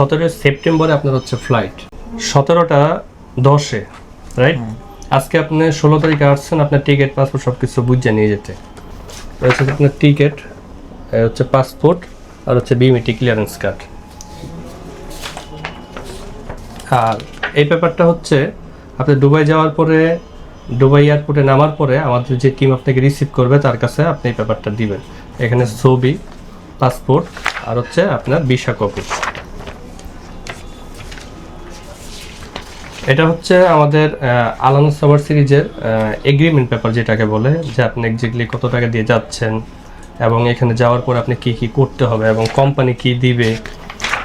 সতেরোই সেপ্টেম্বরে আপনার হচ্ছে ফ্লাইট সতেরোটা দশে রাইট আজকে আপনি ষোলো তারিখে আসছেন আপনার টিকিট পাসপোর্ট সব কিছু বুঝে নিয়ে যেতে। হচ্ছে আপনার টিকিট হচ্ছে পাসপোর্ট আর হচ্ছে বিএমটি ক্লিয়ারেন্স কার্ড আর এই ব্যাপারটা হচ্ছে আপনি দুবাই যাওয়ার পরে দুবাই এয়ারপোর্টে নামার পরে আমাদের যে টিম আপনাকে রিসিভ করবে তার কাছে আপনি এই ব্যাপারটা দিবেন। এখানে ছবি পাসপোর্ট আর হচ্ছে আপনার ভিসা কপি এটা হচ্ছে আমাদের আলান সাবার সিরিজের এগ্রিমেন্ট পেপার যেটাকে বলে, যে আপনি এক্স্যাক্টলি কত টাকা দিয়ে যাচ্ছেন এবং এখানে যাওয়ার পর আপনি কি কি করতে হবে এবং কোম্পানি কি দিবে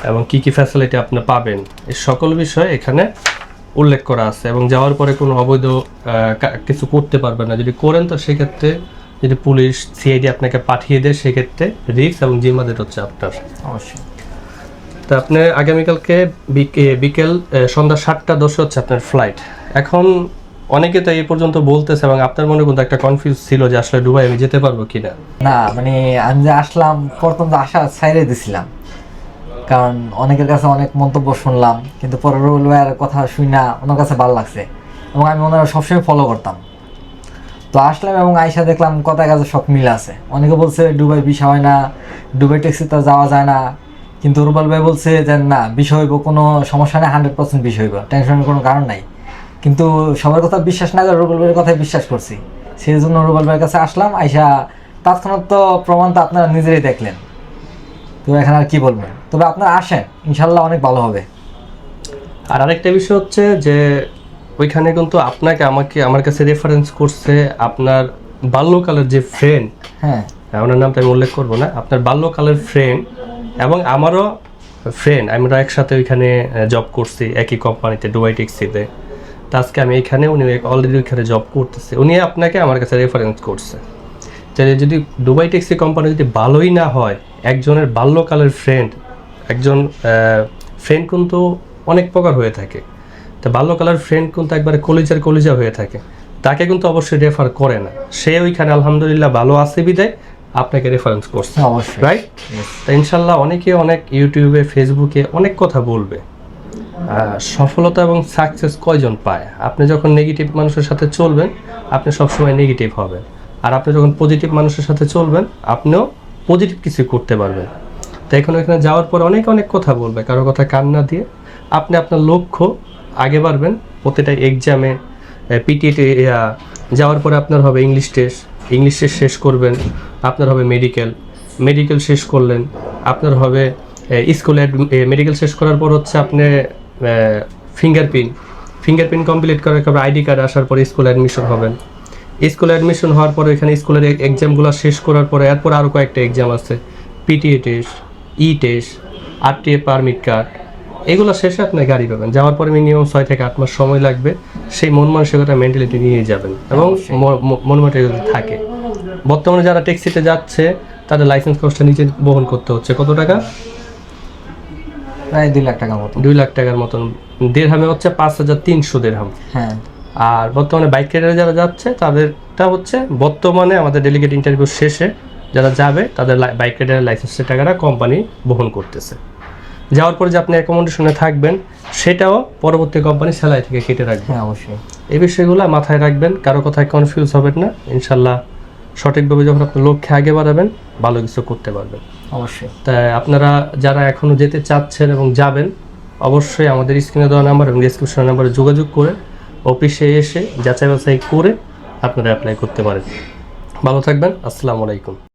এবং কি কি ফ্যাসিলিটি আপনি পাবেন এই সকল বিষয় এখানে উল্লেখ করা আছে এবং যাওয়ার পরে কোনো অবৈধ কিছু করতে পারবেন না। যদি করেন তো সেক্ষেত্রে যদি পুলিশ সিআইডি আপনাকে পাঠিয়ে দেয়, সেক্ষেত্রে রিস্ক এবং জিম্মাদের হচ্ছে আপনার। অবশ্যই। তা আপনি আগামীকালকে বিক- বিকেল সন্ধ্যা সাতটা দশে হচ্ছে আপনার ফ্লাইট এখন অনেকে তো এই পর্যন্ত বলতেছে এবং আপনার মনে কিন্তু একটা কনফিউজ ছিল যে আসলে দুবাই আমি যেতে পারব কিনা। না মানে আমি যে আসলাম, প্রথম তো আশা ছাইরে দিছিলাম। কারণ অনেকের কাছে অনেক মন্তব্য শুনলাম, কিন্তু পরে রুল ভাইয়ের কথা শুই না, ওনার কাছে ভালো লাগছে। এবং আমি ওনারা সবসময় ফলো করতাম। তো আসলাম এবং আইসা দেখলাম কথা কাজে সব মিল আছে। অনেকে বলছে দুবাই বিষয় হয় না, দুবাই ট্যাক্সিতে যাওয়া যায় না। কিন্তু রুবাল ভাই বলছে যে না বিষয় হইব কোনো সমস্যা নেই হান্ড্রেড পার্সেন্ট বিষয় হইব টেনশনের কোনো কারণ নাই। কিন্তু সবার কথা বিশ্বাস না করে রুবেল ভাইয়ের কথাই বিশ্বাস করছি। সেই জন্য রুবেল ভাইয়ের কাছে আসলাম আইসা তৎক্ষণাৎ তো প্রমাণ তো আপনারা নিজেরাই দেখলেন। তো এখানে আর কি বলবেন তবে আপনারা আসেন ইনশাল্লাহ অনেক ভালো হবে। আর আরেকটা বিষয় হচ্ছে যে ওইখানে কিন্তু আপনাকে আমাকে আমার কাছে রেফারেন্স করছে আপনার বাল্যকালের যে ফ্রেন্ড হ্যাঁ। ওনার নামটা আমি উল্লেখ করব না। আপনার বাল্যকালের ফ্রেন্ড এবং আমারও ফ্রেন্ড আমরা একসাথে ওইখানে জব করছি, একই কোম্পানিতে ডুবাই ট্যাক্সিতে তো আজকে আমি এখানে, উনি অলরেডি ওইখানে জব করতেছে। উনি আপনাকে আমার কাছে রেফারেন্স করছে। যে যদি দুবাই ট্যাক্সি কোম্পানি যদি ভালোই না হয়, একজনের বাল্যকালের ফ্রেন্ড একজন ফ্রেন্ড কিন্তু অনেক প্রকার হয়ে থাকে। তো বাল্যকালের ফ্রেন্ড কিন্তু একবারে কলিজার কলিজা হয়ে থাকে। তাকে কিন্তু অবশ্যই রেফার করে না। সে ওইখানে আলহামদুলিল্লাহ ভালো আছে বিদায়। আপনাকে রেফারেন্স করছে। হ্যাঁ, অবশ্যই। রাইট তা ইনশাল্লাহ অনেকে অনেক ইউটিউবে ফেসবুকে অনেক কথা বলবে। সফলতা এবং সাকসেস কয়জন পায়? আপনি যখন নেগেটিভ মানুষের সাথে চলবেন আপনি সবসময় নেগেটিভ হবেন। আর আপনি যখন পজিটিভ মানুষের সাথে চলবেন আপনিও পজিটিভ কিছু করতে পারবেন। তো এখন এখানে যাওয়ার পর অনেক অনেক কথা বলবে কারও কথা কান না দিয়ে। আপনি আপনার লক্ষ্য আগে বাড়বেন প্রতিটা এক্সামে পিটিএতে যাওয়ার পরে আপনার হবে ইংলিশ টেস্ট ইংলিশ শেষ করবেন, আপনার হবে মেডিকেল মেডিকেল শেষ করলেন, আপনার হবে স্কুলে মেডিকেল শেষ করার পর হচ্ছে আপনি ফিঙ্গারপ্রিন্ট ফিঙ্গারপ্রিন্ট কমপ্লিট করার পর আইডি কার্ড আসার পরে স্কুলে অ্যাডমিশন হবেন। স্কুলে অ্যাডমিশন হওয়ার পরে এখানে স্কুলের এক্সামগুলো শেষ করার পরে এরপর আরও কয়েকটা এক্সাম আছে। পিটিএ টেস্ট ই টেস্ট আরটিএ পারমিট কার্ড এগুলো শেষে আপনি গাড়ি পাবেন। যাওয়ার পরে মিনিমাম ছয় থেকে আট মাস সময় লাগবে। সেই মন মানসিকতা মেন্টালিটি নিয়ে যাবেন এবং মন মানসিকতা থাকে। বর্তমানে যারা ট্যাক্সিতে যাচ্ছে তাদের লাইসেন্স কস্টটা নিজে বহন করতে হচ্ছে। কত টাকা? প্রায় দুই লাখ টাকার মতো। দুই লাখ টাকার মতন। দেড়হামে হচ্ছে পাঁচ হাজার তিনশো দেড়হাম হ্যাঁ। আর বর্তমানে বাইক রাইডারে যারা যাচ্ছে তাদেরটা হচ্ছে বর্তমানে আমাদের ডেলিগেট ইন্টারভিউ শেষে যারা যাবে তাদের বাইক রাইডারের লাইসেন্সের টাকাটা কোম্পানি বহন করতেছে। যাওয়ার পরে যে আপনি অ্যাকোমোডেশনে থাকবেন সেটাও পরবর্তী কোম্পানি সেলাই থেকে কেটে রাখবে। হ্যাঁ অবশ্যই। এই বিষয়গুলো মাথায় রাখবেন কারও কথায় কনফিউজ হবেন না। ইনশাল্লাহ সঠিকভাবে যখন আপনি লক্ষ্যে আগে বাড়াবেন ভালো কিছু করতে পারবেন। অবশ্যই। তাই আপনারা যারা এখনও যেতে চাচ্ছেন এবং যাবেন অবশ্যই আমাদের স্ক্রিনে দেওয়া নাম্বার এবং ডিসক্রিপশন নাম্বারে যোগাযোগ করে অফিসে এসে যাচাই বাছাই করে আপনারা অ্যাপ্লাই করতে পারেন। ভালো থাকবেন আসসালামু আলাইকুম।